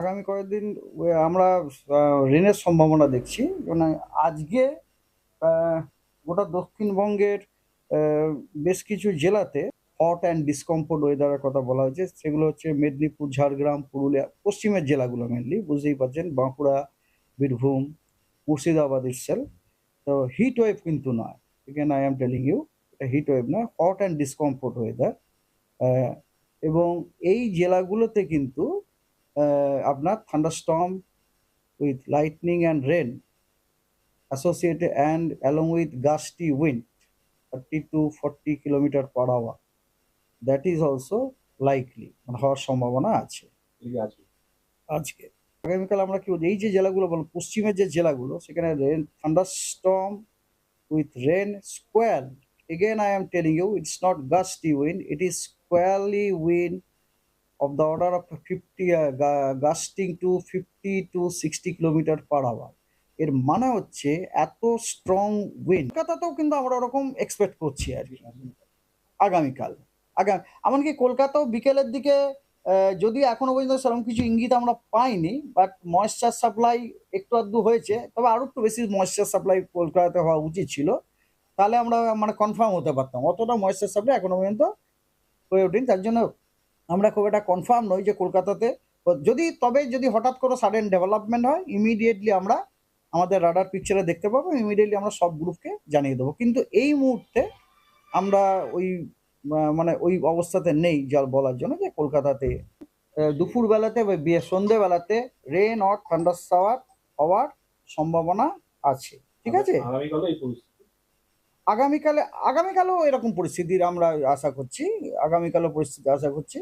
আগামী কয়েকদিন আমরা ঋণের সম্ভাবনা দেখছি। মানে আজকে গোটা দক্ষিণবঙ্গের বেশ কিছু জেলাতে হট অ্যান্ড ডিসকমফোর্ট ওয়েদারের কথা বলা হয়েছে। সেগুলো হচ্ছে মেদিনীপুর, ঝাড়গ্রাম, পুরুলিয়া, পশ্চিমের জেলাগুলো মেনলি বুঝতেই পারছেন। বাঁকুড়া, বীরভূম, মুর্শিদাবাদ ইসেল তো হিট ওয়েভ কিন্তু নয়। এখান আই এম টেলিং ইউ এটা হিট ওয়েভ নয় হট অ্যান্ড ডিসকমফোর্ট ওয়েদার এবং এই জেলাগুলোতে কিন্তু আপনার thunderstorm with lightning and rain associate and along with gusty wind thirty to forty kilometer per hour that is also likely মানে হওয়ার সম্ভাবনা আছে। আজকে। আগামীকাল আমরা কি এই যে জেলাগুলো বলব পশ্চিমের যে জেলাগুলো সেখানে rain thunderstorm with rain squall again I'm telling you it's not gusty wind it is squally wind of the order of 50 uh, gu- gusting to 50 to 60 kilometer per hour. এর মানে হচ্ছে এত স্ট্রং উইন্ড কলকাতাতেও কিন্তু আমরা ওরকম expect করছি আর কি। আগামীকাল। আগামী এমনকি কলকাতাও বিকেলের দিকে যদি এখনও পর্যন্ত সেরকম কিছু ইঙ্গিত আমরা পাইনি বাট ময়েশ্চার সাপ্লাই একটু আধটু হয়েছে তবে আরও একটু বেশি ময়েশ্চার সাপ্লাই কলকাতাতে হওয়া উচিত ছিল। তাহলে আমরা মানে কনফার্ম হতে পারতাম। অতটা ময়েশ্চার সাপ্লাই এখনও পর্যন্ত হয়ে ওঠেনি তার জন্য আমরা খুব একটা কনফার্ম নই যে কলকাতাতে। যদি তবে যদি হঠাৎ করে সাডেন ডেভেলপমেন্ট হয় ইমিডিয়েটলি আমরা আমাদের রাডার পিকচারে দেখতে পাবো ইমিডিয়েটলি আমরা সব গ্রুপকে জানিয়ে দেবো। কিন্তু এই মুহূর্তে আমরা ওই মানে ওই অবস্থাতে নেই যা বলার জন্য যে কলকাতাতে দুপুরবেলাতে বা বিয়ে সন্ধেবেলাতে রেন অর থান্ডার শাওয়ার হওয়ার সম্ভাবনা আছে। ঠিক আছে? আগামীকালে আগামীকালেও এরকম পরিস্থিতির আমরা আশা করছি আগামীকালও পরিস্থিতি আশা করছি।